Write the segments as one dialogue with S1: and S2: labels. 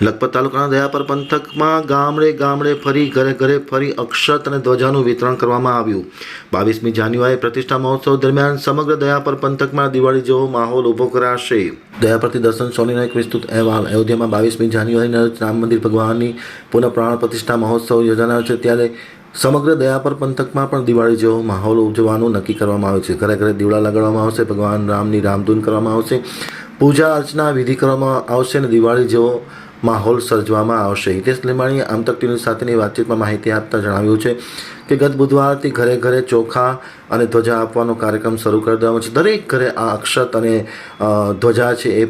S1: લખપત તાલુકાના દયાપર પંથકમાં ગામડે ગામડે ફરી, ઘરે ઘરે ફરી અક્ષત અને ધ્વજાનું વિતરણ કરવામાં આવ્યું. બાવીસમી જાન્યુઆરી પ્રતિષ્ઠા મહોત્સવ દરમિયાન સમગ્ર દયાપર પંથકમાં દિવાળી જેવો માહોલ ઊભો કરાશે. દયાપરથી દર્શન સોનીનો એક વિસ્તૃત અહેવાલ. અયોધ્યામાં બાવીસમી જાન્યુઆરીના રામ મંદિર ભગવાનની પુનઃ પ્રાણ પ્રતિષ્ઠા મહોત્સવ યોજાનાર છે. ત્યારે સમગ્ર દયાપર પંથકમાં પણ દિવાળી જેવો માહોલ ઉજવવાનું નક્કી કરવામાં આવ્યું છે. ઘરે ઘરે દીવડા લગાડવામાં આવશે, ભગવાન રામની રામધૂન કરવામાં આવશે, પૂજા અર્ચના વિધિ કરવામાં આવશે અને દિવાળી જેવો માહોલ સર્જવામાં આવશે. હિતેશ લીંબાણીએ આમતક ટીવી સાથેની વાતચીતમાં માહિતી આપતા જણાવ્યું છે કે ગત બુધવારથી ઘરે ઘરે ચોખા અને ધ્વજા આપવાનો કાર્યક્રમ શરૂ કરી દેવામાં છે. દરેક ઘરે આ અક્ષત અને ધ્વજા છે એ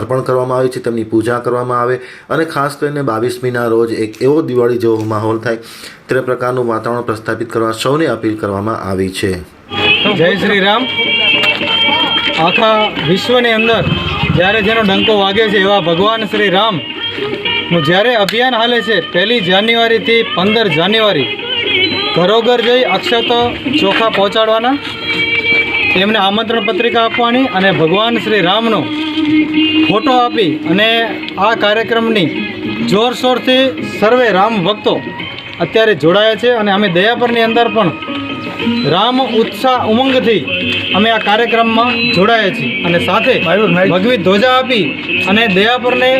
S1: અર્પણ કરવામાં આવે છે. તેમની પૂજા કરવામાં આવે અને ખાસ કરીને બાવીસમીના રોજ એક એવો દિવાળી જેવો માહોલ થાય તે પ્રકારનું વાતાવરણ પ્રસ્થાપિત કરવા સૌને અપીલ કરવામાં આવી છે.
S2: જય શ્રી રામ. આખા વિશ્વની અંદર જ્યારે જેનો ડંકો વાગે છે એવા ભગવાન શ્રી રામ જ્યારે અભિયાન હાલે છે, પહેલી જાન્યુઆરીથી પંદર જાન્યુઆરી, ઘરોઘર જઈ અક્ષતો ચોખા પહોંચાડવાના, એમને આમંત્રણ પત્રિકા આપવાની અને ભગવાન શ્રી રામનો ફોટો આપી અને આ કાર્યક્રમની જોરશોરથી સર્વે રામ ભક્તો અત્યારે જોડાયા છે અને અમે દયાપરની અંદર પણ રામ ઉત્સાહ ઉમંગથી અમે આ કાર્યક્રમમાં જોડાયા છીએ. અને સાથે ભગવી ધ્વજા આપી અને દયાપરને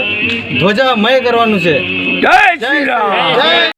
S2: ધ્વજામય કરવાનું છે.
S3: જય શ્રી રામ.
S2: જય